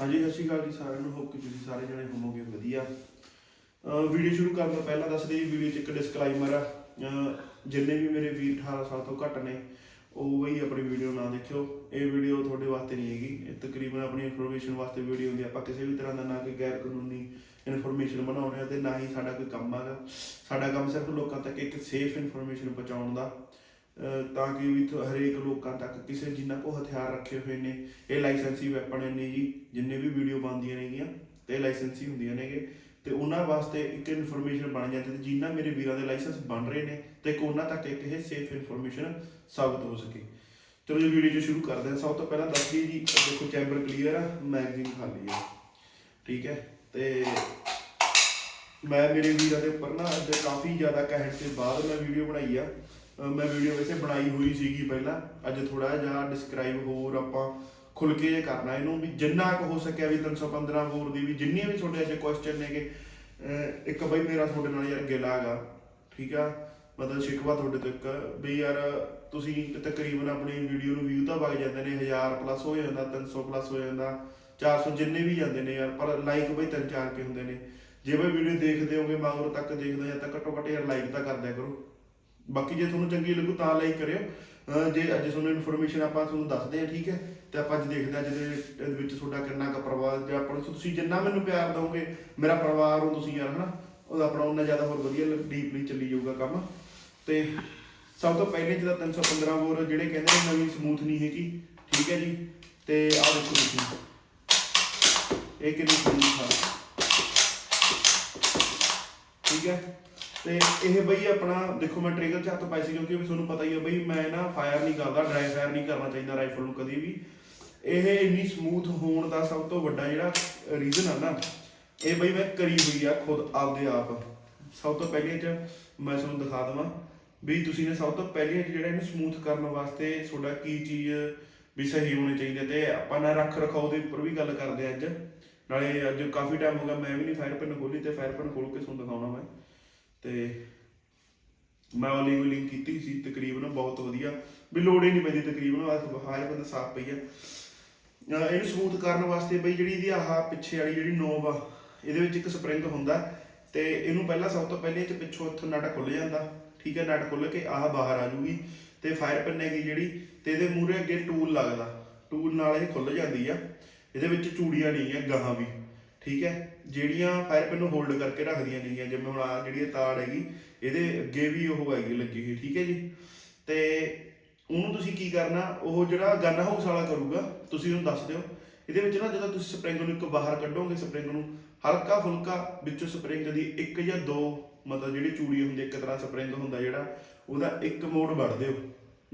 ਹਾਂਜੀ, ਸਤਿ ਸ਼੍ਰੀ ਅਕਾਲ ਜੀ ਸਾਰਿਆਂ ਨੂੰ ਹੋਪ ਕਿ ਤੁਸੀਂ ਸਾਰੇ ਜਣੇ ਹੋਵੋਗੇ ਵਧੀਆ। ਵੀਡੀਓ ਸ਼ੁਰੂ ਕਰਨ ਤੋਂ ਪਹਿਲਾਂ ਦੱਸ ਦਈਏ ਵੀਡੀਓ 'ਚ ਇੱਕ ਡਿਸਕਲਾਈਮਰ ਆ। ਜਿੰਨੇ ਵੀ ਮੇਰੇ ਵੀਰ 18 ਸਾਲ ਤੋਂ ਘੱਟ ਨੇ, ਉਹ ਹੀ ਆਪਣੀ ਵੀਡੀਓ ਨਾ ਦੇਖਿਓ। ਇਹ ਵੀਡੀਓ ਤੁਹਾਡੇ ਵਾਸਤੇ ਨਹੀਂ ਹੈਗੀ। ਇਹ ਤਕਰੀਬਨ ਆਪਣੀ ਇਨਫੋਰਮੇਸ਼ਨ ਵਾਸਤੇ ਵੀਡੀਓ ਹੁੰਦੀ ਆ। ਆਪਾਂ ਕਿਸੇ ਵੀ ਤਰ੍ਹਾਂ ਦਾ ਨਾ ਕੋਈ ਗੈਰ ਕਾਨੂੰਨੀ ਇਨਫੋਰਮੇਸ਼ਨ ਬਣਾਉਣੇ ਆ ਤੇ ਨਾ ਹੀ ਸਾਡਾ ਕੋਈ ਕੰਮ ਹੈਗਾ। ਸਾਡਾ ਕੰਮ ਸਿਰਫ ਲੋਕਾਂ ਤੱਕ ਇੱਕ ਸੇਫ ਇਨਫੋਰਮੇਸ਼ਨ ਪਹੁੰਚਾਉਣ ਦਾ। ਤਾਂ ਕਿ ਵੀ ਹਰੇਕ ਲੋਕਾਂ ਤੱਕ ਕਿਸੇ ਜਿਨ੍ਹਾਂ ਕੋ ਹਥਿਆਰ ਰੱਖੇ ਹੋਏ ਨੇ, ਇਹ ਲਾਇਸੈਂਸੀ ਵੈਪਨ ਨੇ ਜੀ, ਜਿੰਨੇ ਵੀ ਵੀਡੀਓ ਬਣਦੀਆਂ ਨੇਗੀਆਂ, ਤੇ ਇਹ ਲਾਇਸੈਂਸੀ ਹੁੰਦੀਆਂ ਨੇਗੇ। ਤੇ ਉਹਨਾਂ ਵਾਸਤੇ ਇੱਕ ਇਨਫੋਰਮੇਸ਼ਨ ਬਣ ਜਾਂਦੀ ਤੇ ਜਿਨ੍ਹਾਂ ਮੇਰੇ ਵੀਰਾਂ ਦੇ ਲਾਇਸੈਂਸ ਬਣ ਰਹੇ ਨੇ, ਤੇ ਇੱਕ ਉਹਨਾਂ ਤੱਕ ਇੱਕ ਇਹ ਸੇਫ ਇਨਫੋਰਮੇਸ਼ਨ ਸਾਬਤ ਹੋ ਸਕੇ। ਚਲੋ ਜੀ ਵੀਡੀਓ ਸ਼ੁਰੂ ਕਰਦੇ ਹਾਂ। ਸਭ ਤੋਂ ਪਹਿਲਾਂ ਦੱਸੀਏ ਜੀ ਦੇਖੋ ਚੈਂਬਰ ਕਲੀਅਰ ਆ ਮੈਗਜ਼ੀਨ ਖਾਲੀ ਆ। ਠੀਕ ਹੈ, ਤੇ ਮੈਂ ਮੇਰੇ ਵੀਰਾਂ ਦੇ ਉੱਪਰ ਨਾ ਅੱਜ ਕਾਫੀ ਜ਼ਿਆਦਾ ਕਹਿਣ ਤੋਂ ਬਾਅਦ ਮੈਂ ਵੀਡੀਓ ਬਣਾਈ ਆ। ਅਹ ਮੈਂ ਵੀਡੀਓ ਵੈਸੇ ਬਣਾਈ ਹੋਈ ਸੀਗੀ ਪਹਿਲਾਂ। ਅੱਜ ਥੋੜਾ ਜਿਹਾ ਡਿਸਕ੍ਰਾਈਬ ਹੋਰ ਆਪਾਂ ਖੁੱਲ ਕੇ ਜੇ ਕਰਨਾ ਇਹਨੂੰ ਵੀ ਜਿੰਨਾ ਕੁ ਹੋ ਸਕਿਆ ਵੀ 315 ਹੋਰ ਦੀ ਵੀ ਜਿੰਨੀਆਂ ਵੀ ਤੁਹਾਡੇ ਐਸੇ ਕੁਐਸਚਨ ਨੇਗੇ, ਅਹ ਇੱਕ ਬਈ ਮੇਰਾ ਤੁਹਾਡੇ ਨਾਲ ਯਾਰ ਗਿਲਾ ਹੈਗਾ ਠੀਕ ਆ? ਮਤਲਬ ਸ਼ਿਕਵਾ ਤੁਹਾਡੇ ਤੋਂ ਵੀ ਯਾਰ ਤੁਸੀਂ ਤਕਰੀਬਨ ਆਪਣੀ ਵੀਡੀਓ ਨੂੰ ਵਿਊ ਤਾਂ ਵਗ ਜਾਂਦੇ ਨੇ 1000 ਪਲੱਸ ਹੋ ਜਾਂਦਾ 300 ਪਲੱਸ ਹੋ ਜਾਂਦਾ 400 ਜਿੰਨੇ ਵੀ ਜਾਂਦੇ ਨੇ ਯਾਰ, ਪਰ ਲਾਈਕ ਬਈ ਤਿੰਨ ਚਾਰ ਕੇ ਹੁੰਦੇ ਨੇ। ਜੇ ਬਈ ਵੀਡੀਓ ਦੇਖਦੇ ਹੋਗੇ, ਮਗਰੋਂ ਤੱਕ ਦੇਖਦੇ ਜਾਂ ਤਾਂ ਘੱਟੋ ਘੱਟ ਯਾਰ ਲਾਈਕ ਤਾਂ ਕਰ ਦਿਆ ਕਰੋ। ਬਾਕੀ ਜੇ ਤੁਹਾਨੂੰ ਚੰਗੀ ਲੱਗੂ ਤਾਂ ਲਾਈਕ ਕਰਿਓ। ਅਹ ਜੇ ਅੱਜ ਤੁਹਾਨੂੰ ਇਨਫੋਰਮੇਸ਼ਨ ਆਪਾਂ ਤੁਹਾਨੂੰ ਦੱਸਦੇ ਆ, ਠੀਕ ਹੈ? ਤੇ ਆਪਾਂ ਅੱਜ ਦੇਖਦੇ ਆ ਜਿਹਦੇ ਇਹਦੇ ਵਿੱਚ ਤੁਹਾਡਾ ਕਿੰਨਾ ਕੁ ਪਰਿਵਾਰ ਜਾਂ ਆਪਾਂ ਨੂੰ ਤੁਸੀਂ ਜਿੰਨਾ ਮੈਨੂੰ ਪਿਆਰ ਦਿਓਗੇ, ਮੇਰਾ ਪਰਿਵਾਰ ਹੋ ਤੁਸੀਂ ਯਾਰ, ਹਨਾ? ਉਹਦਾ ਆਪਣਾ ਉਹਨਾਂ ਜ਼ਿਆਦਾ ਹੋਰ ਵਧੀਆ ਡੀਪਲੀ ਚੱਲੀ ਜਾਊਗਾ ਕੰਮ। ਤੇ ਸਭ ਤੋਂ ਪਹਿਲੇ ਜਿਹਦਾ 315 ਬੋਰ ਜਿਹੜੇ ਕਹਿੰਦੇ ਨੇ ਨਵੀਂ ਸਮੂਥ ਨਹੀਂ ਹੈਗੀ, ਠੀਕ ਹੈ ਜੀ? ਤੇ ਆਹ ਦੇਖੋ ਤੁਸੀਂ। ਇਹ ਕਿੰਨੀ ਸਮੂਥ ਆ ਠੀਕ ਹੈ? ਤੇ ਇਹ ਬਈ ਆਪਣਾ, ਦੇਖੋ ਮੈਂ ਟ੍ਰਿਗਰ ਚ ਹੱਥ ਪਾਈ ਸੀ ਕਿਉਂਕਿ ਵੀ ਤੁਹਾਨੂੰ ਪਤਾ ਹੀ ਹੈ ਬਈ ਮੈਂ ਨਾ ਫਾਇਰ ਨਹੀਂ ਕਰਦਾ ਡਰਾਈ ਫਾਇਰ ਨਹੀਂ ਕਰਨਾ ਚਾਹੀਦਾ ਰਾਈਫਲ ਨੂੰ ਕਦੀ ਵੀ। ਇਹ ਇੰਨੀ ਸਮੂਥ ਹੋਣ ਦਾ ਸਭ ਤੋਂ ਵੱਡਾ ਜਿਹੜਾ ਰੀਜ਼ਨ ਆ ਨਾ, ਇਹ ਬਈ ਮੈਂ ਕਰੀ ਹੋਈ ਆ ਖੁਦ ਆਪਦੇ ਆਪ। ਸਭ ਤੋਂ ਪਹਿਲੇ ਚ ਮੈਂ ਤੁਹਾਨੂੰ ਦਿਖਾ ਦਵਾਂ ਵੀ ਤੁਸੀਂ ਨੇ ਸਭ ਤੋਂ ਪਹਿਲੇ ਜਿਹੜਾ ਇਹਨੂੰ ਸਮੂਥ ਕਰਨ ਵਾਸਤੇ ਤੁਹਾਡਾ ਕੀ ਚੀਜ਼ ਵੀ ਸਹੀ ਹੋਣੀ ਚਾਹੀਦੀ ਹੈ ਤੇ ਆਪਾਂ ਨਾ ਰੱਖ ਰਖਾਓ ਦੇ ਉੱਪਰ ਵੀ ਗੱਲ ਕਰਦੇ ਅੱਜ। ਨਾਲੇ ਅੱਜ ਕਾਫੀ ਟਾਈਮ ਹੋ ਗਿਆ, ਮੈਂ ਵੀ ਨਹੀਂ ਫਾਇਰ ਪੈਨ ਖੋਲੀ ਤੇ ਫਾਇਰ ਪੈਨ ਖੋਲ ਕੇ ਤੁਹਾਨੂੰ ਦਿਖਾਉਣਾ ਮੈਂ। ਤੇ ਮੈਂ ਉਹ ਓਲਿੰਗ ਕੀਤੀ ਸੀ, ਤਕਰੀਬਨ ਬਹੁਤ ਵਧੀਆ। ਵੀ ਲੋੜ ਹੀ ਨਹੀਂ ਪੈਂਦੀ ਤਕਰੀਬਨ ਹਰ ਬੰਦਾ ਸਾਫ਼ ਪਈ ਆ। ਇਹਨੂੰ ਸਮੂਥ ਕਰਨ ਵਾਸਤੇ ਬਈ ਜਿਹੜੀ ਇਹਦੀ ਆਹ ਪਿੱਛੇ ਵਾਲੀ ਜਿਹੜੀ ਨੋਬ ਆ, ਇਹਦੇ ਵਿੱਚ ਇੱਕ ਸਪਰਿੰਗ ਹੁੰਦਾ ਤੇ ਇਹਨੂੰ ਪਹਿਲਾਂ ਸਭ ਤੋਂ ਪਹਿਲੇ ਇਹ ਚ ਪਿੱਛੋਂ ਇੱਥੋਂ ਨਟ ਖੁੱਲ ਜਾਂਦਾ। ਠੀਕ ਹੈ, ਨਟ ਖੁੱਲ ਕੇ ਆਹ ਬਾਹਰ ਆ ਜੂਗੀ ਤੇ ਫਾਇਰ ਪੈਨ ਹੈਗੀ ਜਿਹੜੀ ਤੇ ਇਹਦੇ ਮੂਹਰੇ ਅੱਗੇ ਟੂਲ ਲੱਗਦਾ। ਟੂਲ ਨਾਲ ਇਹ ਖੁੱਲ ਜਾਂਦੀ ਆ। ਇਹਦੇ ਵਿੱਚ ਚੂੜੀਆਂ ਨਹੀਂ ਹੈ ਗਾਹਾਂ ਵੀ। ਠੀਕ ਹੈ? ਜਿਹੜੀਆਂ ਫਾਇਰ ਪੈਨ ਨੂੰ ਹੋਲਡ ਕਰਕੇ ਰੱਖਦੀਆਂ ਨੇਗੀਆਂ, ਜਿਵੇਂ ਹੁਣ ਆ ਜਿਹੜੀ ਇਹ ਤਾਰ ਹੈਗੀ, ਇਹਦੇ ਅੱਗੇ ਵੀ ਉਹ ਹੈਗੀ ਲੱਗੀ ਹੋਈ, ਠੀਕ ਹੈ ਜੀ? ਤੇ ਉਹਨੂੰ ਤੁਸੀਂ ਕੀ ਕਰਨਾ, ਉਹ ਜਿਹੜਾ ਗਨ ਹਾਊਸ ਵਾਲਾ ਕਰੂਗਾ, ਤੁਸੀਂ ਉਹਨੂੰ ਦੱਸ ਦਿਓ। ਇਹਦੇ ਵਿੱਚ ਨਾ ਜਦੋਂ ਤੁਸੀਂ ਸਪਰਿੰਗ ਨੂੰ ਇੱਕ ਬਾਹਰ ਕੱਢੋਗੇ ਸਪਰਿੰਗ ਨੂੰ ਹਲਕਾ ਫੁਲਕਾ ਵਿੱਚੋਂ ਸਪਰਿੰਗ ਦੀ ਇੱਕ ਜਾਂ ਦੋ, ਮਤਲਬ ਜਿਹੜੀ ਚੂੜੀ ਹੁੰਦੀ, ਇੱਕ ਤਰ੍ਹਾਂ ਸਪਰਿੰਗ ਹੁੰਦਾ ਜਿਹੜਾ, ਉਹਦਾ ਇੱਕ ਮੋੜ ਵੜ ਦਿਓ।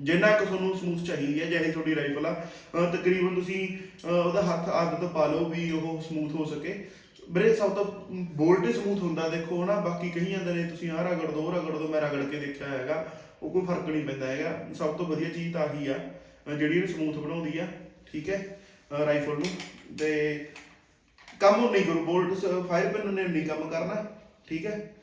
ਜਿੰਨਾ ਕੁ ਤੁਹਾਨੂੰ ਸਮੂਥ ਚਾਹੀਦੀ ਹੈ, ਜਿਹੇ ਤੁਹਾਡੀ ਰਾਈਫਲ ਆ, ਅਹ ਤਕਰੀਬਨ ਤੁਸੀਂ, ਅਹ ਉਹਦਾ ਹੱਥ ਆਦਤ ਪਾ ਲਓ ਵੀ ਉਹ ਸਮੂਥ ਹੋ ਸਕੇ। ਬਰੇ ਸਭ ਤੋਂ ਬੋਲਟ ਸਮੂਥ ਹੁੰਦਾ, ਦੇਖੋ ਹਨਾ, ਬਾਕੀ ਕਹੀ ਜਾਂਦੇ ਨੇ, ਤੁਸੀਂ ਆਹ ਰਗੜ ਦੋ, ਉਹ ਰਗੜ ਦੋ, ਮੈਂ ਰਗੜ ਕੇ ਦੇਖਿਆ ਹੈਗਾ, ਉਹ ਕੋਈ ਫ਼ਰਕ ਨਹੀਂ ਪੈਂਦਾ ਹੈਗਾ। ਸਭ ਤੋਂ ਵਧੀਆ ਚੀਜ਼ ਤਾਂ ਆਹੀ ਆ, ਅਹ ਜਿਹੜੀ ਇਹਨੂੰ ਸਮੂਥ ਬਣਾਉਂਦੀ ਆ, ਠੀਕ ਹੈ ਰਾਈਫਲ ਨੂੰ, ਤੇ ਕੰਮ ਉਹ ਨਹੀਂ ਕਰੂ ਬੋਲਟ ਫਾਇਰ ਪੈਨ ਨੇ ਨਹੀਂ ਕੰਮ ਕਰਨਾ, ਠੀਕ ਹੈ।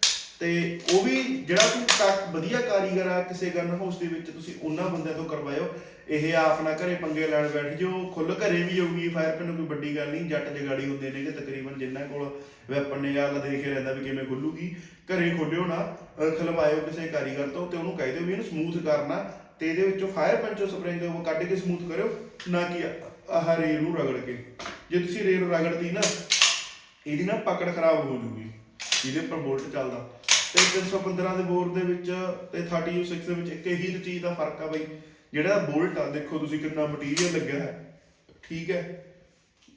ਤੇ ਉਹ ਵੀ ਜਿਹੜਾ ਤੁਸੀਂ ਤੱਕ ਵਧੀਆ ਕਾਰੀਗਰ ਆ ਕਿਸੇ ਗਨ ਹਾਊਸ ਦੇ ਵਿੱਚ, ਤੁਸੀਂ ਉਹਨਾਂ ਬੰਦਿਆਂ ਤੋਂ ਕਰਵਾਇਓ। ਇਹ ਆਪ ਨਾ ਘਰੇ ਪੰਗੇ ਲੈਣ ਬੈਠ ਜਿਓ। ਖੁੱਲ ਘਰੇ ਵੀ ਜਾਊਗੀ ਫਾਇਰ ਪੈਨ ਕੋਈ ਵੱਡੀ ਗੱਲ ਨਹੀਂ। ਜੱਟ ਜਗਾੜੀ ਹੁੰਦੇ ਨੇ ਕਿ ਤਕਰੀਬਨ ਜਿੰਨਾਂ ਕੋਲ ਵੈਪਨ ਨੇ ਗੱਲ ਦੇਖੇ ਰਹਿੰਦਾ ਵੀ ਕਿਵੇਂ ਖੁੱਲੂਗੀ ਘਰੇ ਖੋਲਿਓ ਨਾ ਖਲਵਾਇਓ ਕਿਸੇ ਕਾਰੀਗਰ ਤੋਂ ਤੇ ਉਹਨੂੰ ਕਹਿ ਦਿਓ ਵੀ ਇਹਨੂੰ ਸਮੂਥ ਕਰਨਾ। ਤੇ ਇਹਦੇ ਵਿੱਚੋਂ ਫਾਇਰ ਪੈਨ ਚੋਂ ਸਪਰਿੰਗ ਉਹ ਕੱਢ ਕੇ ਸਮੂਥ ਕਰਿਓ, ਨਾ ਕਿ ਆਹ ਰੇਲ ਨੂੰ ਰਗੜ ਕੇ। ਜੇ ਤੁਸੀਂ ਰੇਲ ਰਗੜਦੀ ਨਾ, ਇਹਦੀ ਨਾ ਪਕੜ ਖਰਾਬ ਹੋ ਜੂਗੀ ਇਹਦੇ ਉੱਪਰ ਬੋਲਟ ਚੱਲਦਾ। ਤੇ 315 ਦੇ ਬੋਰ ਦੇ ਵਿੱਚ ਤੇ 30U6 ਦੇ ਵਿੱਚ ਇੱਕ ਇਹੀ ਚੀਜ਼ ਦਾ ਫ਼ਰਕ ਆ ਬਈ, ਜਿਹੜਾ ਬੋਲਟ ਆ, ਦੇਖੋ ਤੁਸੀਂ ਕਿੰਨਾ ਮਟੀਰੀਅਲ ਲੱਗਿਆ ਹੈ। ਠੀਕ ਹੈ?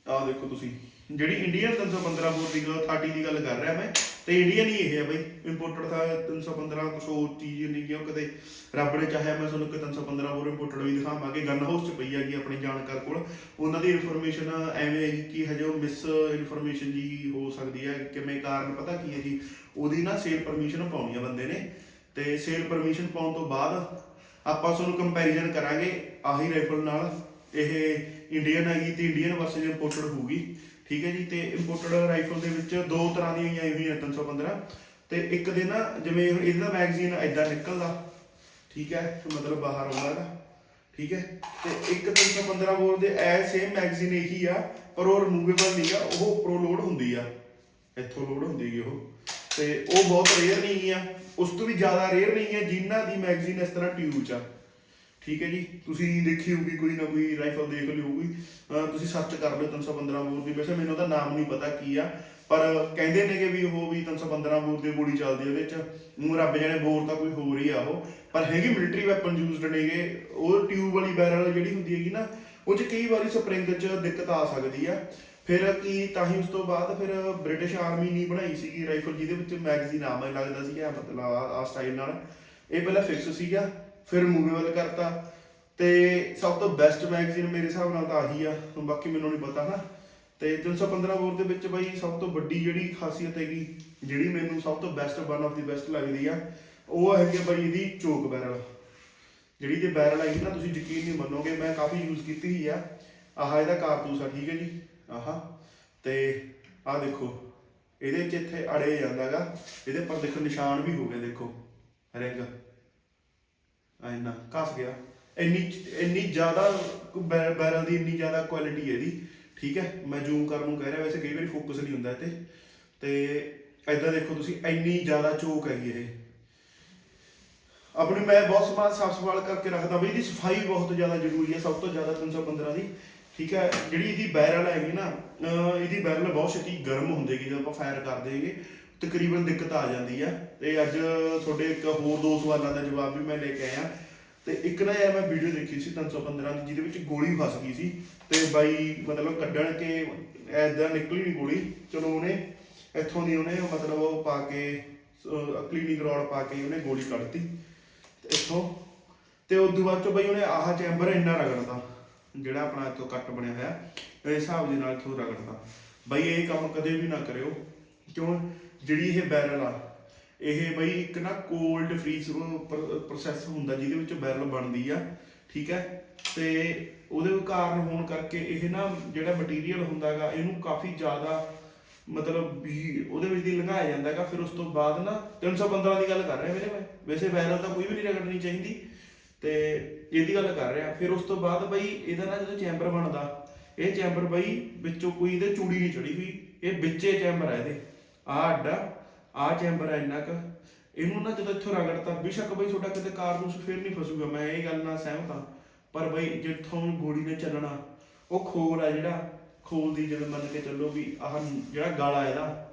ਆਹ ਦੇਖੋ ਤੁਸੀਂ, ਜਿਹੜੀ ਇੰਡੀਅਨ 315 ਬੋਰ ਦੀ ਗੱਲ 30 ਦੀ ਗੱਲ ਕਰ ਰਿਹਾ ਮੈਂ। ਤੇ ਇੰਡੀਅਨ ਹੀ ਇਹ ਹੈ ਬਈ ਇੰਪੋਰਟਡ ਤਾਂ 315 ਕੁਛ ਹੋਰ ਚੀਜ਼ ਨਹੀਂ ਕਿ ਕਦੇ ਰੱਬ ਨੇ ਚਾਹਿਆ, ਮੈਂ ਤੁਹਾਨੂੰ ਕਿ 315 ਬੋਰ ਇੰਪੋਰਟਡ ਵੀ ਦਿਖਾਵਾਂਗੇ ਗਨ ਹਾਊਸ ਚ ਪਈ ਹੈਗੀ ਆਪਣੀ ਜਾਣਕਾਰ ਕੋਲ। ਉਹਨਾਂ ਦੀ ਇਨਫੋਰਮੇਸ਼ਨ ਐਵੇਂ ਹੈ ਕਿ ਹਜੇ ਉਹ ਮਿਸ ਇਨਫੋਰਮੇਸ਼ਨ ਜੀ ਹੋ ਸਕਦੀ ਹੈ ਕਿਵੇਂ ਕਾਰਨ ਪਤਾ ਕੀ ਹੈ ਜੀ? ਉਹਦੀ ਨਾ ਸੇਲ ਪਰਮਿਸ਼ਨ ਪਾਉਣੀ ਆ ਬੰਦੇ ਨੇ, ਤੇ ਸੇਲ ਪਰਮਿਸ਼ਨ ਪਾਉਣ ਤੋਂ ਬਾਅਦ ਆਪਾਂ ਤੁਹਾਨੂੰ ਕੰਪੈਰੀਜ਼ਨ ਕਰਾਂਗੇ ਆਹੀ ਰਾਈਫਲ ਨਾਲ, ਇਹ ਇੰਡੀਅਨ ਹੈਗੀ ਤੇ ਇੰਡੀਅਨ ਵਰਸਨ ਇੰਪੋਰਟਡ ਹੋਊਗੀ। ਠੀਕ ਹੈ ਜੀ, ਤੇ ਇੰਪੋਰਟਡ ਰਾਈਫਲ ਦੇ ਵਿੱਚ ਦੋ ਤਰ੍ਹਾਂ ਦੀਆਂ ਆਈ ਹੋਈਆਂ 315 ਤੇ ਇੱਕ ਦੇ ਨਾ, ਜਿਵੇਂ ਹੁਣ ਇਹਦਾ ਮੈਗਜ਼ੀਨ ਐਦਾਂ ਨਿਕਲਦਾ, ਠੀਕ ਹੈ ਮਤਲਬ ਬਾਹਰ ਆਉਂਦਾ ਨਾ, ਠੀਕ ਹੈ, ਤੇ ਇੱਕ 315 ਬੋਰ ਦੇ ਐ ਸੇਮ ਮੈਗਜ਼ੀਨ ਇਹੀ ਆ, ਪਰ ਉਹ ਰਿਮੂਵੇਬਲ ਨਹੀਂ ਆ, ਉਹ ਉੱਪਰੋਂ ਲੋਡ ਹੁੰਦੀ ਆ, ਇੱਥੋਂ ਲੋਡ ਹੁੰਦੀ ਹੈਗੀ ਉਹ। ਤੇ ਉਹ ਬਹੁਤ ਰੇਅਰ ਨਹੀਂ ਆ ਉਸ ਤੋਂ ਵੀ ਜ਼ਿਆਦਾ ਰੇਅਰ ਨਹੀਂ ਹੈ ਜਿਨ੍ਹਾਂ ਦੀ ਮੈਗਜ਼ੀਨ ਇਸ ਤਰ੍ਹਾਂ ਟਿਊਬ ਚ ਆ। ਠੀਕ ਹੈ ਜੀ, ਤੁਸੀਂ ਦੇਖੀ ਹੋਊਗੀ, ਕੋਈ ਨਾ ਕੋਈ ਰਾਈਫਲ ਦੇਖ ਲਈ ਹੋਊਗੀ। ਤੁਸੀਂ ਸਰਚ ਕਰ ਲਿਓ 315 ਬੋਰ ਦੀ। ਵੈਸੇ ਮੈਨੂੰ ਉਹਦਾ ਨਾਮ ਨਹੀਂ ਪਤਾ ਕੀ ਆ, ਪਰ ਕਹਿੰਦੇ ਨੇਗੇ ਵੀ ਉਹ ਵੀ 315 ਬੋਰ ਦੀ ਗੋਲੀ ਚੱਲਦੀ ਉਹਦੇ ਚ। ਨੂੰ ਰੱਬ ਜਾਣੇ ਬੋਰ ਤਾਂ ਕੋਈ ਹੋਰ ਹੀ ਆ ਉਹ। ਪਰ ਹੈਗੀ ਮਿਲਟਰੀ ਵੈਪਨ ਯੂਜ਼ਡ ਨੇਗੇ। ਉਹ ਟਿਊਬ ਵਾਲੀ ਬੈਰਲ ਜਿਹੜੀ ਹੁੰਦੀ ਹੈਗੀ ਨਾ, ਉਹ ਚ ਕਈ ਵਾਰੀ ਸਪਰਿੰਗ ਚ ਦਿੱਕਤ ਆ ਸਕਦੀ ਆ। ਫਿਰ ਕੀ, ਤਾਂ ਹੀ ਉਸ ਤੋਂ ਬਾਅਦ ਫਿਰ ਬ੍ਰਿਟਿਸ਼ ਆਰਮੀ ਨਹੀਂ ਬਣਾਈ ਸੀਗੀ ਰਾਈਫਲ ਜਿਹਦੇ ਵਿੱਚ ਮੈਗਜ਼ੀਨ ਆਮ ਲੱਗਦਾ ਸੀਗਾ, ਮਤਲਬ ਆ ਸਟਾਈਲ ਨਾਲ। ਇਹ ਪਹਿਲਾਂ ਫਿਕਸ ਸੀਗਾ। ਫਿਰ ਮੂਵੇਬਲ ਕਰਤਾ। ਤੇ ਸਭ ਤੋਂ ਬੈਸਟ ਮੈਗਜ਼ੀਨ ਮੇਰੇ ਹਿਸਾਬ ਨਾਲ ਤਾਂ ਆਹੀ ਆ। ਬਾਕੀ ਮੈਨੂੰ ਨਹੀਂ ਪਤਾ ਨਾ। ਤੇ 315 ਬੋਰ ਦੇ ਵਿੱਚ ਬਾਈ ਸਭ ਤੋਂ ਵੱਡੀ ਜਿਹੜੀ ਖਾਸੀਅਤ ਹੈਗੀ, ਜਿਹੜੀ ਮੈਨੂੰ ਸਭ ਤੋਂ best one of the best ਲੱਗਦੀ ਆ, ਉਹ ਹੈਗੀ ਆ ਬਾਈ ਇਹਦੀ ਚੋਕ ਬੈਰਲ। ਜਿਹੜੀ ਤੇ ਬੈਰਲ ਹੈਗੀ ਨਾ, ਤੁਸੀਂ ਯਕੀਨ ਨਹੀਂ ਮੰਨੋਗੇ, ਮੈਂ ਕਾਫੀ ਯੂਜ਼ ਕੀਤੀ ਹੀ ਆ। ਆਹ ਇਹਦਾ ਕਾਰਤੂਸ ਆ, ਠੀਕ ਹੈ ਜੀ? ਆਹ। ਤੇ ਆਹ ਦੇਖੋ, ਇਹਦੇ 'ਚ ਇੱਥੇ ਅੜੇ ਜਾਂਦਾਗਾ ਇਹਦੇ ਪਰ ਦੇਖੋ ਨਿਸ਼ਾਨ ਵੀ ਹੋ ਗਏ, ਦੇਖੋ। ਰਿੰਗ। ਐਨਾ ਕੱਸ ਗਿਆ। ਇੰਨੀ ਇੰਨੀ ਜ਼ਿਆਦਾ ਬੈਰਲ ਦੀ ਇੰਨੀ ਜ਼ਿਆਦਾ ਕੁਆਲਿਟੀ ਹੈ ਇਹਦੀ, ਠੀਕ ਹੈ? ਮੈਂ ਜ਼ੂਮ ਕਰਨ ਨੂੰ ਕਹਿ ਰਿਹਾ, ਵੈਸੇ ਕਈ ਵਾਰੀ ਫੋਕਸ ਨਹੀਂ ਹੁੰਦਾ ਇੱਥੇ। ਤੇ ਐਦਾਂ ਦੇਖੋ ਤੁਸੀਂ, ਇੰਨੀ ਜ਼ਿਆਦਾ ਚੋਕ ਹੈਗੀ ਇਹ। ਆਪਣੀ ਮੈਂ ਬਹੁਤ ਸਮਾਨ ਸਾਫ਼ ਸੰਭਾਲ ਕਰਕੇ ਰੱਖਦਾ ਬਈ, ਇਹਦੀ ਸਫ਼ਾਈ ਬਹੁਤ ਜ਼ਿਆਦਾ ਜ਼ਰੂਰੀ ਹੈ, ਸਭ ਤੋਂ ਜ਼ਿਆਦਾ 315 ਦੀ, ਠੀਕ ਹੈ? ਜਿਹੜੀ ਇਹਦੀ ਬੈਰਲ ਹੈਗੀ ਨਾ, ਅਹ ਇਹਦੀ ਬੈਰਲ ਬਹੁਤ ਛੇਤੀ ਗਰਮ ਹੁੰਦੇਗੀ ਜਦੋਂ ਆਪਾਂ ਫਾਇਰ ਕਰਦੇ ਹੈਗੇ। ਤਕਰੀਬਨ ਦਿੱਕਤ ਆ ਜਾਂਦੀ ਆ। ਤੇ ਅੱਜ ਤੁਹਾਡੇ ਇੱਕ ਹੋਰ ਦੋ ਸਵਾਲਾਂ ਦਾ ਜਵਾਬ ਵੀ ਮੈਂ ਲੈ ਕੇ ਆਇਆ। ਤੇ ਇੱਕ ਨਾ ਯਾਰ ਮੈਂ ਵੀਡੀਓ ਦੇਖੀ ਸੀ 315 ਦੀ, ਜਿਹਦੇ ਵਿੱਚ ਗੋਲੀ ਫਸ ਗਈ ਸੀ। ਤੇ ਬਾਈ ਮਤਲਬ ਕੱਢਣ ਕੇ ਐਦਾਂ ਨਿਕਲੀ ਨਹੀਂ ਗੋਲੀ। ਚਲੋ ਉਹਨੇ ਇੱਥੋਂ ਦੀ ਉਹਨੇ ਮਤਲਬ ਉਹ ਪਾ ਕੇ ਕਲੀਨਿਕ ਰੋਡ ਪਾ ਕੇ ਉਹਨੇ ਗੋਲੀ ਕੱਢਤੀ ਇੱਥੋਂ ਤੇ ਉਸ ਤੋਂ ਬਾਅਦ ਚੋਂ ਬਈ ਉਹਨੇ ਆਹ ਚੈਂਬਰ ਇੰਨਾ ਰਗੜਦਾ ਜਿਹੜਾ ਆਪਣਾ ਇੱਥੋਂ ਕੱਟ ਬਣਿਆ ਹੋਇਆ, ਇਸ ਹਿਸਾਬ ਦੇ ਨਾਲ ਇੱਥੋਂ ਰਗੜਦਾ ਬਈ ਇਹ ਕੰਮ ਕਦੇ ਵੀ ਨਾ ਕਰਿਓ। ਕਿਉਂ? ਜਿਹੜੀ ਇਹ ਬੈਰਲ ਆ, ਇਹ ਬਈ ਇੱਕ ਨਾ ਕੋਲਡ ਫਰੀਜ਼ ਪ੍ਰੋਸੈਸ ਹੁੰਦਾ ਜਿਹਦੇ ਵਿੱਚ ਬੈਰਲ ਬਣਦੀ ਆ, ਠੀਕ ਹੈ? ਤੇ ਉਹਦੇ ਕਾਰਨ ਹੋਣ ਕਰਕੇ ਇਹ ਨਾ ਜਿਹੜਾ ਮਟੀਰੀਅਲ ਹੁੰਦਾਗਾ, ਇਹਨੂੰ ਕਾਫੀ ਜ਼ਿਆਦਾ ਮਤਲਬ ਵੀ ਉਹਦੇ ਵਿੱਚ ਦੀ ਲੰਘਾਇਆ ਜਾਂਦਾਗਾ, ਫਿਰ ਉਸ ਤੋਂ ਬਾਅਦ ਨਾ 315 ਦੀ ਗੱਲ ਕਰ ਰਿਹਾ ਮੇਰੇ ਮੈਂ। ਵੈਸੇ ਬੈਰਲ ਤਾਂ ਕੋਈ ਵੀ ਨਹੀਂ ਰਗੜਨੀ ਚਾਹੀਦੀ, ਤੇ ਇਹਦੀ ਗੱਲ ਕਰ ਰਿਹਾ। ਫਿਰ ਉਸ ਤੋਂ ਬਾਅਦ ਬਈ ਇਹਦਾ ਨਾ ਜਦੋਂ ਚੈਂਬਰ ਬਣਦਾ, ਇਹ ਚੈਂਬਰ ਬਈ ਵਿੱਚੋਂ ਕੋਈ ਇਹਦੇ ਚੂੜੀ ਨਹੀਂ ਚੜੀ ਹੋਈ, ਇਹ ਵਿੱਚੇ ਚੈਂਬਰ ਆ ਇਹਦੇ। ਆਹ ਅੱਡਾ ਆਹ ਚੈਂਬਰ ਹੈ ਇੰਨਾ ਕੁ। ਇਹਨੂੰ ਨਾ ਜਦੋਂ ਇੱਥੋਂ ਰਗੜਤਾ, ਬੇਸ਼ੱਕ ਬਈ ਤੁਹਾਡਾ ਕਿਤੇ ਕਾਰਤੂਸ ਫੇਰ ਨਹੀਂ ਫਸੂਗਾ, ਮੈਂ ਇਹ ਗੱਲ ਨਾਲ ਸਹਿਮਤ ਹਾਂ। ਪਰ ਬਈ ਜਿੱਥੋਂ ਗੋਲੀ ਨੇ ਚੱਲਣਾ, ਉਹ ਖੋਲ ਆ ਜਿਹੜਾ, ਖੋਲ ਦੀ ਜਿਵੇਂ ਮੰਨ ਕੇ ਚੱਲੋ ਵੀ ਆਹ ਜਿਹੜਾ ਗਲ ਆ ਇਹਦਾ,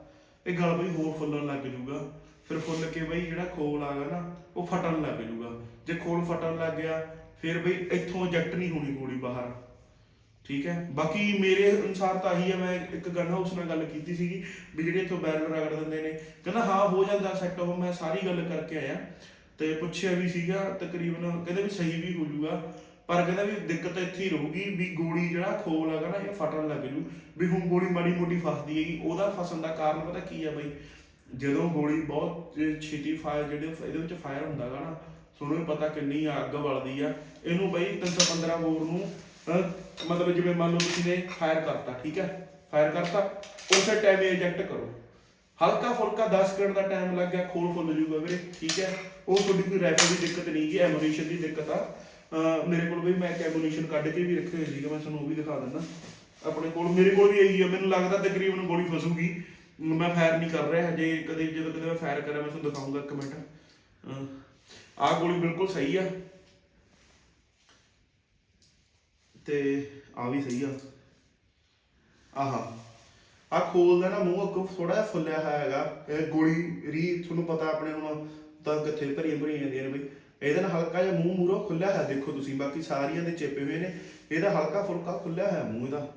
ਇਹ ਗਲ ਬਈ ਹੋਰ ਫੁੱਲਣ ਲੱਗ ਜੂਗਾ ਫਿਰ ਫੁੱਲ ਕੇ ਬਈ ਜਿਹੜਾ ਖੋਲ ਆਗਾ ਨਾ, ਉਹ ਫਟਣ ਲੱਗ ਜੂਗਾ ਜੇ ਖੋਲ ਫਟਣ ਲੱਗ ਗਿਆ, ਫਿਰ ਬਈ ਇੱਥੋਂ ਇਜੈਕਟ ਨਹੀਂ ਹੋਣੀ ਗੋਲੀ ਬਾਹਰ। ਠੀਕ ਹੈ? ਬਾਕੀ ਮੇਰੇ ਅਨੁਸਾਰ ਤਾਂ ਆਹੀ ਹੈ, ਮੈਂ ਇੱਕ ਗਨ ਹਾਊਸ ਨਾਲ ਗੱਲ ਕੀਤੀ ਸੀਗੀ ਵੀ ਜਿਹੜੇ ਇੱਥੋਂ ਬੈਰਲ ਰਗੜ ਦਿੰਦੇ ਨੇ, ਕਹਿੰਦਾ ਹਾਂ, ਹੋ ਜਾਂਦਾ ਸੈੱਟ ਉਹ ਮੈਂ ਸਾਰੀ ਗੱਲ ਕਰਕੇ ਆਇਆ ਤੇ ਪੁੱਛਿਆ ਵੀ ਸੀਗਾ, ਤਕਰੀਬਨ ਕਹਿੰਦੇ ਵੀ ਸਹੀ ਵੀ ਹੋ ਜਾਊਗਾ ਪਰ ਕਹਿੰਦਾ ਵੀ ਦਿੱਕਤ ਇੱਥੇ ਹੀ ਰਹੂਗੀ ਵੀ ਗੋਲੀ ਜਿਹੜਾ ਖੋਲ ਹੈਗਾ ਨਾ, ਇਹ ਫਟਣ ਲੱਗ ਜੂ, ਵੀ ਹੁਣ ਗੋਲੀ ਮਾੜੀ ਮੋਟੀ ਫਸਦੀ ਹੈਗੀ, ਉਹਦਾ ਫਸਣ ਦਾ ਕਾਰਨ ਪਤਾ ਕੀ ਹੈ ਬਈ? ਜਦੋਂ ਗੋਲੀ ਬਹੁਤ ਛੇਤੀ ਫਾਇਰ ਜਿਹੜੇ ਇਹਦੇ ਵਿੱਚ ਫਾਇਰ ਹੁੰਦਾ ਹੁੰਦਾਗਾ ਨਾ, ਤੁਹਾਨੂੰ ਪਤਾ ਕਿੰਨੀ ਅੱਗ ਬਲਦੀ ਆ, ਇਹਨੂੰ ਬਈ 315 ਬੋਰ ਨੂੰ ਅਹ, ਮਤਲਬ ਜਿਵੇਂ ਮੰਨ ਲਓ ਤੁਸੀਂ ਨੇ ਫਾਇਰ ਕਰਤਾ ਠੀਕ ਹੈ? ਫਾਇਰ ਕਰਤਾ ਉਸੇ ਟਾਈਮ ਇਜੈਕਟ ਕਰੋ। ਹਲਕਾ ਫੁਲਕਾ 10 ਸਕਿੰਟ ਦਾ ਟਾਈਮ ਲੱਗ ਗਿਆ ਖੋਲ ਫੁੱਲ ਜੂਗਾ ਵੀਰੇ ਠੀਕ ਹੈ? ਉਹ ਤੁਹਾਡੀ ਕੋਈ ਰਾਈਫਲ ਦੀ ਦਿੱਕਤ ਨਹੀਂ ਗੀ ਐਮੂਨੀਸ਼ਨ ਦੀ ਦਿੱਕਤ ਆ। ਮੇਰੇ ਕੋਲ ਵੀ ਮੈਂ ਇੱਕ ਐਮੂਨੀਸ਼ਨ ਕੱਢ ਕੇ ਵੀ ਰੱਖੇ ਹੋਏ ਸੀਗਾ ਮੈਂ ਤੁਹਾਨੂੰ ਉਹ ਵੀ ਦਿਖਾ ਦਿੰਦਾ। ਆਪਣੇ ਕੋਲ ਮੇਰੇ ਕੋਲ ਵੀ ਇਹੀ ਆ ਮੈਨੂੰ ਲੱਗਦਾ ਤਕਰੀਬਨ ਗੋਲੀ ਫਸੂਗੀ। ਮੈਂ ਫਾਇਰ ਨਹੀਂ ਕਰ ਰਿਹਾ ਹਜੇ ਕਦੇ ਜਦੋਂ ਕਦੇ ਮੈਂ ਫਾਇਰ ਕਰਾਂ ਮੈਂ ਤੁਹਾਨੂੰ ਦਿਖਾਉਂਗਾ ਇੱਕ ਮਿੰਟ। ਅਹ, ਆਹ ਗੋਲੀ ਬਿਲਕੁਲ ਸਹੀ ਆ। ਤੇ ਆ ਵੀ ਸਹੀ ਆ। ਆਹਾ ਆ ਖੋਲ ਨਾ ਮੂੰਹ ਅੱਗੋਂ ਥੋੜਾ ਜਿਹਾ ਫੁੱਲਿਆ ਹੋਇਆ ਹੈਗਾ। ਇਹ ਗੋਲੀ ਰੀ, ਤੁਹਾਨੂੰ ਪਤਾ ਆਪਣੇ ਹੁਣ ਤਾਂ ਕਿੱਥੇ ਭਰੀਆਂ ਭਰੀਆਂ ਜਾਂਦੀਆਂ ਨੇ ਬਈ। ਇਹਦੇ ਨਾਲ ਹਲਕਾ ਜਿਹਾ ਮੂੰਹ ਮੂਰੋ ਖੁੱਲਿਆ ਹੈ ਦੇਖੋ ਤੁਸੀਂ, ਬਾਕੀ ਸਾਰੀਆਂ ਦੇ ਚੇਪੇ ਹੋਏ ਨੇ। ਇਹਦਾ ਹਲਕਾ ਫੁਲਕਾ ਖੁੱਲਿਆ ਹੋਇਆ ਮੂੰਹ ਇਹਦਾ।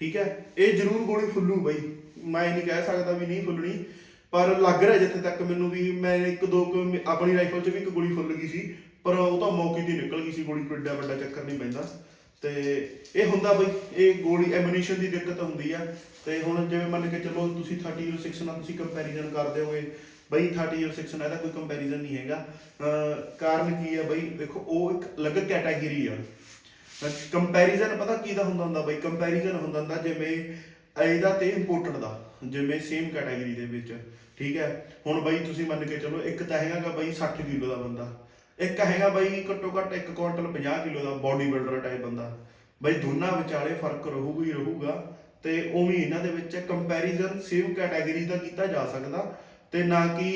ਠੀਕ ਹੈ? ਇਹ ਜ਼ਰੂਰ ਗੋਲੀ ਫੁੱਲੂ ਬਈ। ਮੈਂ ਇਹ ਨਹੀਂ ਕਹਿ ਸਕਦਾ ਵੀ ਨਹੀਂ ਫੁੱਲਣੀ, ਪਰ ਲੱਗ ਰਿਹਾ ਜਿੱਥੇ ਤੱਕ ਮੈਨੂੰ ਵੀ, ਮੈਂ ਇੱਕ ਦੋ ਆਪਣੀ ਰਾਈਫਲ 'ਚ ਵੀ ਇੱਕ ਗੋਲੀ ਫੁੱਲ ਗਈ ਸੀ, ਪਰ ਉਹ ਤਾਂ ਮੌਕੇ ਤੇ ਨਿਕਲ ਗਈ ਸੀ ਗੋਲੀ ਕੋਈ ਵੱਡਾ ਚੱਕਰ ਨਹੀਂ ਪੈਂਦਾ। ਤੇ ਇਹ ਹੁੰਦਾ ਬਈ, ਇਹ ਗੋਲੀ ਐਮੂਨੀਸ਼ਨ ਦੀ ਦਿੱਕਤ ਹੁੰਦੀ ਆ। ਤੇ ਹੁਣ ਜਿਵੇਂ ਮੰਨ ਕੇ ਚੱਲੋ ਤੁਸੀਂ 3006 ਨਾਲ ਤੁਸੀਂ ਕੰਪੈਰੀਜ਼ਨ ਕਰਦੇ ਹੋਗੇ ਬਈ 3006 ਨਾਲ ਇਹਦਾ ਕੋਈ ਕੰਪੈਰੀਜ਼ਨ ਨਹੀਂ ਹੈਗਾ। ਕਾਰਨ ਕੀ ਆ ਬਈ, ਦੇਖੋ, ਉਹ ਇੱਕ ਅਲੱਗ ਕੈਟਾਗਰੀ ਆ। ਕੰਪੈਰੀਜ਼ਨ ਪਤਾ ਕੀ ਦਾ ਹੁੰਦਾ ਹੁੰਦਾ ਬਈ? ਕੰਪੈਰੀਜ਼ਨ ਹੁੰਦਾ ਹੁੰਦਾ ਜਿਵੇਂ ਇਹਦਾ ਤੇ ਇੰਪੋਰਟਡ ਦਾ, ਜਿਵੇਂ ਸੇਮ ਕੈਟਾਗਰੀ ਦੇ ਵਿੱਚ। ਠੀਕ ਹੈ? ਹੁਣ ਬਈ ਤੁਸੀਂ ਮੰਨ ਕੇ ਚਲੋ, ਇੱਕ ਤਾਂ ਹੈਗਾਗਾ ਬਈ 60 ਕਿਲੋ ਦਾ ਬੰਦਾ। ਇੱਕ ਹੈਗਾ ਬਈ ਘੱਟੋ ਘੱਟ 1 ਕੁਇੰਟਲ 50 ਕਿਲੋ ਦਾ ਬਾਡੀ ਬਿਲਡਰ ਟਾਈਪ ਬੰਦਾ। ਬਈ ਦੋਨਾਂ ਵਿਚਾਲੇ ਫ਼ਰਕ ਰਹੂਗਾ ਹੀ ਰਹੂਗਾ ਤੇ ਉਵੇਂ ਇਹਨਾਂ ਦੇ ਵਿੱਚ ਕੰਪੈਰੀਜ਼ਨ ਸੇਮ ਕੈਟਾਗਰੀ ਦਾ ਕੀਤਾ ਜਾ ਸਕਦਾ ਤੇ ਨਾ ਕਿ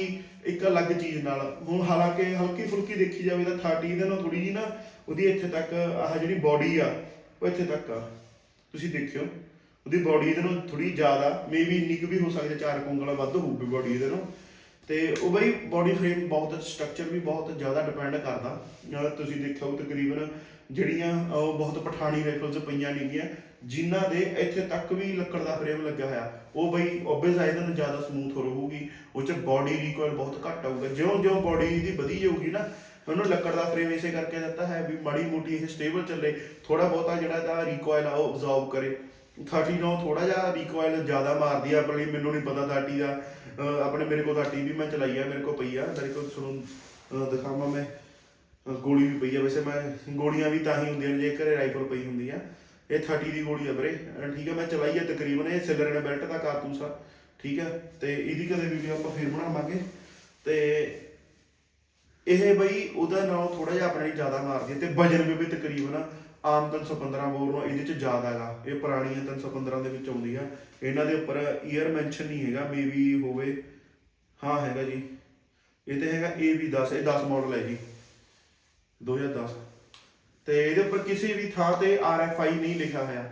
ਇੱਕ ਅਲੱਗ ਚੀਜ਼ ਨਾਲ। ਹੁਣ ਹਾਲਾਂਕਿ ਹਲਕੀ ਫੁਲਕੀ ਦੇਖੀ ਜਾਵੇ ਤਾਂ 30 ਦੇ ਨਾਲ ਥੋੜੀ ਜੀ ਨਾ ਉਹਦੀ ਇੱਥੇ ਤੱਕ ਆਹ ਜਿਹੜੀ ਬਾਡੀ ਆ, ਉਹ ਇੱਥੇ ਤੱਕ ਆ। ਤੁਸੀਂ ਦੇਖਿਓ, ਉਹਦੀ ਬਾਡੀ ਇਹਦੇ ਨਾਲ ਥੋੜੀ ਜ਼ਿਆਦਾ ਮੇਬੀ ਇੰਨੀ ਕੁ ਵੀ ਹੋ ਸਕਦਾ ਚਾਰ ਕੁੰਗਲਾ ਵੱਧ ਹੋਊਗੀ ਬਾਡੀ ਇਹਦੇ ਨਾਲ। ਤੇ ਉਹ ਬਈ ਬਾਡੀ ਫਰੇਮ ਬਹੁਤ ਸਟਰਕਚਰ ਵੀ ਬਹੁਤ ਜ਼ਿਆਦਾ ਡਿਪੈਂਡ ਕਰਦਾ। ਨਾਲ ਤੁਸੀਂ ਦੇਖਿਆ ਤਕਰੀਬਨ ਜਿਹੜੀਆਂ ਉਹ ਬਹੁਤ ਪਠਾਣੀ ਰਾਈਫਲਸ ਪਈਆਂ ਨੇਗੀਆਂ, ਜਿਨ੍ਹਾਂ ਦੇ ਇੱਥੇ ਤੱਕ ਵੀ ਲੱਕੜ ਦਾ ਫਰੇਮ ਲੱਗਿਆ ਹੋਇਆ। ਉਹ ਬਈ ਓਬਵੀਅਸ ਆ, ਇਹਦੇ ਨਾਲ ਜ਼ਿਆਦਾ ਸਮੂਥ ਰਹੂਗੀ। ਉਹ ਚ ਬਾਡੀ ਰੀਕੋਇਲ ਬਹੁਤ ਘੱਟ ਆਊਗਾ। ਜਿਉਂ-ਜਿਉਂ ਬਾਡੀ ਦੀ ਵਧੀ ਜਾਊਗੀ ਨਾ, ਉਹਨੂੰ ਲੱਕੜ ਦਾ ਫਰੇਮ ਇਸੇ ਕਰਕੇ ਦਿੱਤਾ ਹੈ ਵੀ ਮਾੜੀ ਮੋਟੀ ਇਹ ਸਟੇਬਲ ਚੱਲੇ। ਥੋੜਾ ਬਹੁਤਾ ਜਿਹੜਾ ਦਾ ਰੀਕੋਇਲ ਆ, ਉਹ ਅਬਜ਼ੌਰਬ ਕਰੇ। 30 ਨਾਲ ਥੋੜਾ ਜਿਹਾ ਰੀਕੋਇਲ ਜ਼ਿਆਦਾ ਮਾਰਦੀ ਆ ਪਰ ਮੈਨੂੰ ਨਹੀਂ ਪਤਾ 30 ਦਾ। ਅਹ ਆਪਣੇ ਮੇਰੇ ਕੋਲ 30 ਵੀ ਮੈਂ ਚਲਾਈ ਆ, ਮੇਰੇ ਕੋਲ ਪਈ ਆ, ਮੇਰੇ ਕੋਲ ਤੁਹਾਨੂੰ ਦਿਖਾਵਾਂ ਮੈਂ। ਗੋਲੀ ਵੀ ਪਈ ਆ, ਵੈਸੇ ਮੈਂ ਗੋਲੀਆਂ ਵੀ ਤਾਂ ਹੀ ਹੁੰਦੀਆਂ ਨੇ ਜੇ ਘਰੇ ਰਾਈਫਲ ਪਈ ਹੁੰਦੀ ਆ। ਇਹ 30 ਦੀ ਗੋਲੀ ਆ ਵੀਰੇ। ਠੀਕ ਆ, ਮੈਂ ਚਲਾਈ ਆ ਤਕਰੀਬਨ, ਇਹ ਸਿਲਰ ਬੈਲਟ ਦਾ ਕਾਰਤੂਸ ਆ। ਠੀਕ ਆ, ਤੇ ਇਹਦੀ ਕਦੇ ਵੀਡੀਓ ਆਪਾਂ ਫੇਰ ਬਣਾਵਾਂਗੇ। ਤੇ ਇਹ ਬਈ ਉਹਦਾ ਨਾਲੋਂ ਥੋੜਾ ਜਿਹਾ ਆਪਣੇ ਲਈ ਜ਼ਿਆਦਾ ਮਾਰਦੀ ਹੈ ਤੇ ਵਜਨ ਵੀ ਵੀ ਤਕਰੀਬਨ ਆਮ 315 ਬੋਰ ਨੂੰ ਇਹਦੇ ਚ ਜ਼ਿਆਦਾ ਹੈਗਾ। ਇਹ ਪੁਰਾਣੀ 315 ਦੇ ਵਿੱਚ ਆਉਂਦੀ ਆ। ਇਹਨਾਂ ਦੇ ਉੱਪਰ ਈਅਰ ਮੈਂਸ਼ਨ ਨਹੀਂ ਹੈਗਾ ਮੇਬੀ ਹੋਵੇ। ਹਾਂ, ਹੈਗਾ ਜੀ। ਇਹ ਤੇ ਹੈਗਾ ਇਹ ਵੀ 10 ਇਹ 10 ਮਾਡਲ ਹੈ ਜੀ। 2010 ਤੇ ਇਹਦੇ ਉੱਪਰ ਕਿਸੇ ਵੀ ਥਾਂ ਤੇ ਆਰ ਐਫ ਆਈ ਨਹੀਂ ਲਿਖਿਆ ਹੋਇਆ।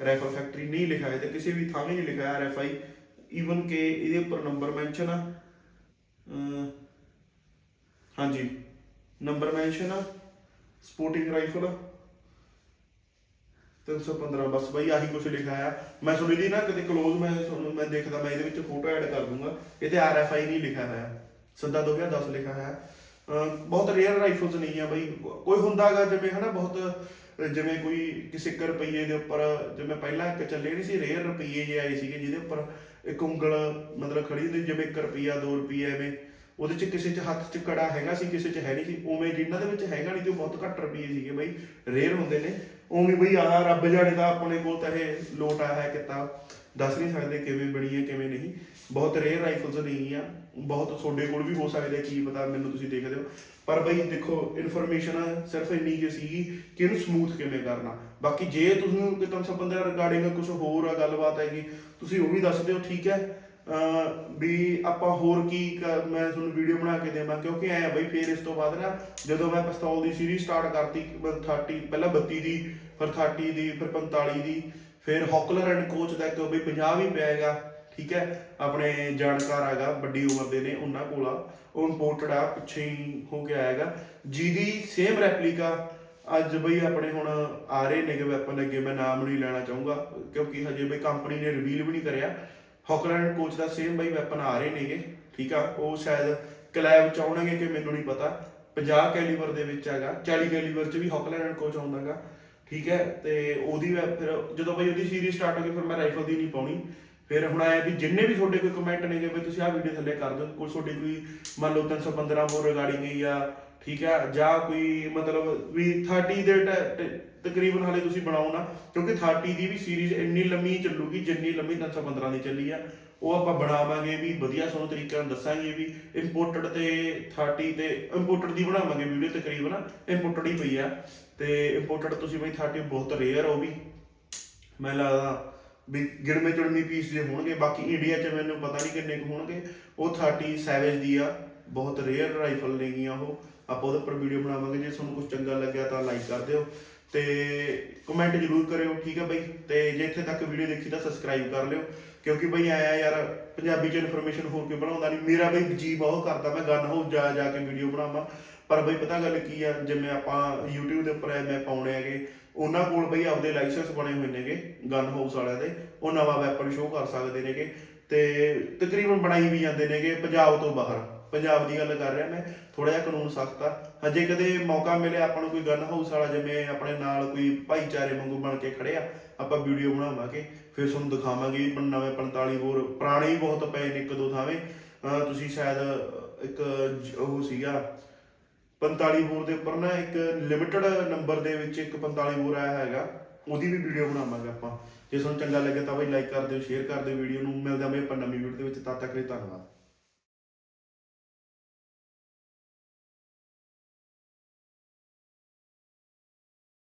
ਰਾਈਫਲ ਫੈਕਟਰੀ ਨਹੀਂ ਲਿਖਿਆ ਹੈ ਤੇ ਕਿਸੇ ਵੀ ਥਾਂ ਵੀ ਨਹੀਂ ਲਿਖਿਆ ਆਰ ਐਫ ਆਈ ਈਵਨ ਕਿ ਇਹਦੇ ਉੱਪਰ ਨੰਬਰ ਮੈਂਸ਼ਨ ਆ। ਹਾਂਜੀ। ਨੰਬਰ ਮੈਂਸ਼ਨ ਆ ਸਪੋਰਟਿੰਗ ਰਾਈਫਲ 315 ਬਸ ਬਾਈ ਆਹੀ ਕੁਝ ਲਿਖਿਆ ਆ। ਮੈਂ ਤੁਹਾਨੂੰ ਇਹਦੀ ਨਾ ਕਦੇ ਕਲੋਜ਼ ਮੈਂ ਤੁਹਾਨੂੰ, ਮੈਂ ਦੇਖਦਾ, ਮੈਂ ਇਹਦੇ ਵਿੱਚ ਫੋਟੋ ਐਡ ਕਰ ਦੂੰਗਾ। ਇਹ ਤੇ ਆਰ ਨਹੀਂ ਲਿਖਿਆ ਹੋਇਆ। ਸੱਦਾ 2010 ਲਿਖਿਆ ਹੋਇਆ। ਬਹੁਤ ਰੇਅਰ ਰਾਈਫਲਸ ਨਹੀਂ ਆ ਬਈ। ਕੋਈ ਹੁੰਦਾਗਾ ਜਿਵੇਂ ਹਨਾ ਬਹੁਤ, ਜਿਵੇਂ ਕੋਈ ਕਿਸੇ ਇੱਕ ਰੁਪਈਏ ਦੇ ਉੱਪਰ ਜਿਵੇਂ ਪਹਿਲਾਂ ਇੱਕ ਚੱਲੇ ਨਹੀਂ ਸੀ ਰੇਅਰ ਰੁਪਈਏ ਜੇ ਆਏ ਸੀਗੇ ਜਿਹਦੇ ਉੱਪਰ ਇੱਕ ਉਂਗਲ ਮਤਲਬ ਖੜੀ ਹੁੰਦੀ, ਜਿਵੇਂ 1 ਰੁਪਈਆ 2 ਰੁਪਈਆ ਐਵੇਂ ਉਹਦੇ ਚ ਕਿਸੇ ਚ ਹੱਥ ਚ ਕੜਾ ਹੈਗਾ ਸੀ, ਕਿਸੇ ਚ ਹੈ ਨਹੀਂ ਸੀ। ਉਵੇਂ ਜਿਨ੍ਹਾਂ ਦੇ ਵਿੱਚ ਹੈਗਾ ਨਹੀਂ ਤੇ ਉਹ ਬਹੁਤ ਘੱਟ ਰੁਪਈਏ ਸੀਗੇ ਬਈ ਰੇਅਰ ਹੁੰਦੇ ਨੇ। ਉਵੇਂ ਬਈ ਆ ਰੱਬ ਜਾਣੇ ਦਾ ਆਪਣੇ ਕੋਲ ਤਾਂ ਇਹ ਲੋਟ ਆਇਆ ਹੈ ਕਿਤਾਬ ਦੱਸ ਨਹੀਂ ਸਕਦੇ ਕਿਵੇਂ ਬਣੀ ਹੈ, ਕਿਵੇਂ ਨਹੀਂ। ਬਹੁਤ ਰੇਅਰ ਰਾਈਫਲਸ ਨਹੀਂ ਆ ਬਹੁਤ ਤੁਹਾਡੇ ਕੋਲ ਵੀ ਹੋ ਸਕਦੇ, ਕੀ ਪਤਾ ਮੈਨੂੰ ਤੁਸੀਂ ਦੇਖਦੇ ਹੋ। ਪਰ ਬਈ ਦੇਖੋ ਇਨਫੋਰਮੇਸ਼ਨ ਸਿਰਫ ਇੰਨੀ ਕਿ ਸੀਗੀ ਕਿ ਇਹਨੂੰ ਸਮੂਥ ਕਿਵੇਂ ਕਰਨਾ। ਬਾਕੀ ਜੇ ਤੁਸੀਂ ਕਿ ਤੁਹਾਨੂੰ ਰਿਗਾਰਡਿੰਗ ਕੁਝ ਹੋਰ ਆ, ਗੱਲਬਾਤ ਹੈਗੀ, ਤੁਸੀਂ ਉਹ ਵੀ ਦੱਸ ਦਿਓ, ਠੀਕ ਹੈ? ਵੀ ਆਪਾਂ ਹੋਰ ਕੀ ਮੈਂ ਤੁਹਾਨੂੰ ਵੀਡੀਓ ਬਣਾ ਕੇ ਦੇਵਾਂ, ਕਿਉਂਕਿ ਐ ਬਈ ਫੇਰ ਇਸ ਤੋਂ ਬਾਅਦ ਨਾ ਜਦੋਂ ਮੈਂ ਪਿਸਤੌਲ ਦੀ ਸੀਰੀਜ਼ ਸਟਾਰਟ ਕਰਤੀ 30 ਪਹਿਲਾਂ 32 ਦੀ, ਫਿਰ 30 ਦੀ, ਫਿਰ 45 ਦੀ, ਫਿਰ ਹੌਕਲਰ ਐਂਡ ਕੋਚ ਦਾ ਇੱਕ ਬਈ 50 ਵੀ ਪਿਆਗਾ ਠੀਕ ਹੈ? ਆਪਣੇ ਜਾਣਕਾਰ ਹੈਗਾ, ਵੱਡੀ ਉਮਰ ਦੇ ਨੇ ਉਹਨਾਂ ਕੋਲ ਆ। ਉਹ ਇੰਪੋਰਟਡ ਆ, ਪਿੱਛੇ ਹੀ ਹੋ ਕੇ ਆਏਗਾ ਜਿਹਦੀ ਸੇਮ ਰੈਪਲੀਕਾ ਅੱਜ ਬਈ ਆਪਣੇ ਹੁਣ ਆ ਰਹੇ ਨੇਗੇ ਵੈਪਨ ਅੱਗੇ, ਮੈਂ ਨਾਮ ਨਹੀਂ ਲੈਣਾ ਚਾਹੂੰਗਾ, ਕਿਉਂਕਿ ਹਜੇ ਬਈ ਕੰਪਨੀ ਨੇ ਰਿਵੀਲ ਵੀ ਨਹੀਂ ਕਰਿਆ। ਹੌਕਲੈਂਡ ਕੋਚ ਦਾ ਸੇਮ ਬਈ ਵੈਪਨ ਆ ਰਹੇ ਨੇਗੇ, ਠੀਕ ਆ? ਉਹ ਸ਼ਾਇਦ ਕਲੈਬ ਚ ਕਿ ਮੈਨੂੰ ਨਹੀਂ ਪਤਾ। 50 ਕੈਲੀਬਰ ਦੇ ਵਿੱਚ ਹੈਗਾ 40 ਕੈਲੀਬਰ ਚ ਵੀ ਹੌਕਲੈਂਡ ਕੋਚ ਆਉਂਦਾਗਾ, ਠੀਕ ਹੈ? ਤੇ ਉਹਦੀ ਫਿਰ ਜਦੋਂ ਬਈ ਉਹਦੀ ਸੀਰੀਜ਼ ਸਟਾਰਟ ਹੋ ਗਈ, ਫਿਰ ਮੈਂ ਰਾਈਫਲ ਦੀ ਨਹੀਂ ਪਾਉਣੀ। ਫਿਰ ਹੁਣ ਆਇਆ ਵੀ ਜਿੰਨੇ ਵੀ ਤੁਹਾਡੇ ਕੋਈ ਕਮੈਂਟ ਨੇਗੇ ਵੀ ਤੁਸੀਂ ਆਹ ਵੀਡੀਓ ਥੱਲੇ ਕਰ ਦਿਓ। ਕੋਈ ਤੁਹਾਡੀ ਕੋਈ ਮੰਨ ਲਓ 315 ਬੋਰ ਰਿਗਾਰਡਿੰਗ ਗਈ ਆ ਠੀਕ ਹੈ ਜਾਂ ਕੋਈ ਮਤਲਬ ਵੀ 30 ਦੇ ਟ- ਤਕਰੀਬਨ ਹਾਲੇ ਤੁਸੀਂ ਬਣਾਓ ਨਾ, ਕਿਉਂਕਿ 30 ਦੀ ਵੀ ਸੀਰੀਜ਼ ਇੰਨੀ ਲੰਮੀ ਚੱਲੂਗੀ, ਜਿੰਨੀ ਲੰਮੀ 315 ਦੀ ਚੱਲੀ ਆ, ਉਹ ਆਪਾਂ ਬਣਾਵਾਂਗੇ ਵੀ ਵਧੀਆ ਤੁਹਾਨੂੰ ਤਰੀਕੇ ਨਾਲ ਦੱਸਾਂਗੇ ਵੀ ਇੰਪੋਰਟਡ ਤੇ 30 ਤੇ ਇੰਪੋਰਟਡ ਦੀ ਬਣਾਵਾਂਗੇ ਵੀਡੀਓ ਤਕਰੀਬਨ ਇੰਪੋਰਟਡ ਹੀ ਪਈ ਆ, ਤੇ ਇੰਪੋਰਟਡ ਤੁਸੀਂ ਬਈ 30 ਬਹੁਤ ਰੇਅਰ ਹੋ ਵੀ। ਮੈਂ ਲੱਗਦਾ ਵੀ ਗਿਣਵੇਂ ਚੁਣਵੇਂ ਪੀਸ ਜੇ ਹੋਣਗੇ, ਬਾਕੀ ਇੰਡੀਆ 'ਚ ਮੈਨੂੰ ਪਤਾ ਨਹੀਂ ਕਿੰਨੇ ਕੁ ਹੋਣਗੇ, ਉਹ 30 ਸੈਵੇਜ ਦੀ ਆ, ਬਹੁਤ ਰੇਅਰ ਰਾਈਫਲ ਨੇਗੀਆਂ ਉਹ। ਆਪਾਂ ਉਹਦੇ ਉੱਪਰ ਵੀਡੀਓ ਬਣਾਵਾਂਗੇ, ਜੇ ਤੁਹਾਨੂੰ ਕੁਝ ਚੰਗਾ ਲੱਗਿਆ ਤਾਂ ਲਾਈਕ ਕਰ ਦਿਓ ਤੇ ਕਮੈਂਟ ਜ਼ਰੂਰ ਕਰਿਓ, ਠੀਕ ਹੈ ਬਈ? ਤੇ ਜੇ ਇੱਥੇ ਤੱਕ ਵੀਡੀਓ ਦੇਖੀ ਤਾਂ ਸਬਸਕ੍ਰਾਈਬ ਕਰ ਲਿਓ, ਕਿਉਂਕਿ ਬਈ ਆਇਆ ਯਾਰ, ਪੰਜਾਬੀ 'ਚ ਇਨਫੋਰਮੇਸ਼ਨ ਹੋਰ ਕੋਈ ਬਣਾਉਂਦਾ ਨਹੀਂ। ਮੇਰਾ ਬਈ ਜੀ ਬਹੁਤ ਕਰਦਾ, ਮੈਂ ਗਨ ਹਾਊਸ ਜਾ ਜਾ ਕੇ ਵੀਡੀਓ ਬਣਾਵਾਂ। ਪਰ ਬਈ ਪਤਾ ਗੱਲ ਕੀ ਆ, ਜਿਵੇਂ ਆਪਾਂ YouTube ਦੇ ਉੱਪਰ ਐਵੇਂ ਪਾਉਣੇ ਹੈਗੇ, ਉਹਨਾਂ ਕੋਲ ਬਈ ਆਪਦੇ ਲਾਇਸੈਂਸ ਬਣੇ ਹੋਏ ਨੇਗੇ ਗਨ ਹਾਊਸ ਵਾਲਿਆਂ ਦੇ। ਉਹ ਨਵਾਂ ਵੈਪਨ ਸ਼ੋਅ ਕਰ ਸਕਦੇ ਨੇਗੇ। ਤੇ ਤਕਰੀਬਨ ਬਣਾਈ ਵੀ ਜਾਂਦੇ ਨੇਗੇ ਪੰਜਾਬ ਤੋਂ ਬਾਹਰ। ਪੰਜਾਬ ਦੀ ਗੱਲ ਕਰ ਰਿਹਾ ਮੈਂ ਥੋੜਾ ਜਿਹਾ ਕਾਨੂੰਨ ਸਖਤ ਆ ਹਜੇ ਕਦੇ ਮੌਕਾ ਮਿਲਿਆ ਆਪਾਂ ਨੂੰ ਕੋਈ ਗਨ ਹਾਊਸ ਵਾਲਾ ਜਿਵੇਂ ਆਪਣੇ ਨਾਲ ਕੋਈ ਭਾਈਚਾਰੇ ਵਾਂਗੂ ਬਣ ਕੇ ਖੜਿਆ ਆਪਾਂ ਵੀਡੀਓ ਬਣਾਵਾਂਗੇ, ਫਿਰ ਤੁਹਾਨੂੰ ਦਿਖਾਵਾਂਗੇ ਵੀ ਨਵੇਂ 45 ਹੋਰ, ਪੁਰਾਣੇ ਹੀ ਬਹੁਤ ਪਏ ਨੇ ਇੱਕ ਦੋ ਥਾਵੇਂ। ਤੁਸੀਂ ਸ਼ਾਇਦ ਇੱਕ ਉਹ ਸੀਗਾ 45 ਬੋਰ ਦੇ ਉੱਪਰ ਨਾ ਇੱਕ ਲਿਮਿਟਡ ਨੰਬਰ ਦੇ ਵਿੱਚ ਇੱਕ 45 ਬੋਰ ਆਇਆ ਹੈਗਾ, ਉਹਦੀ ਵੀ ਵੀਡੀਓ ਬਣਾਵਾਂਗੇ ਆਪਾਂ। ਜੇ ਤੁਹਾਨੂੰ ਚੰਗਾ ਲੱਗੇ ਤਾਂ ਬਈ ਲਾਈਕ ਕਰ ਦਿਓ ਸ਼ੇਅਰ ਕਰ ਦਿਓ ਵੀਡੀਓ ਨੂੰ। ਮਿਲਦੇ ਹਾਂ ਬਈ ਆਪਾਂ ਨਵੀਂ ਵੀਡੀਓ ਦੇ ਵਿੱਚ, ਤਦ ਤੱਕ ਲਈ ਧੰਨਵਾਦ।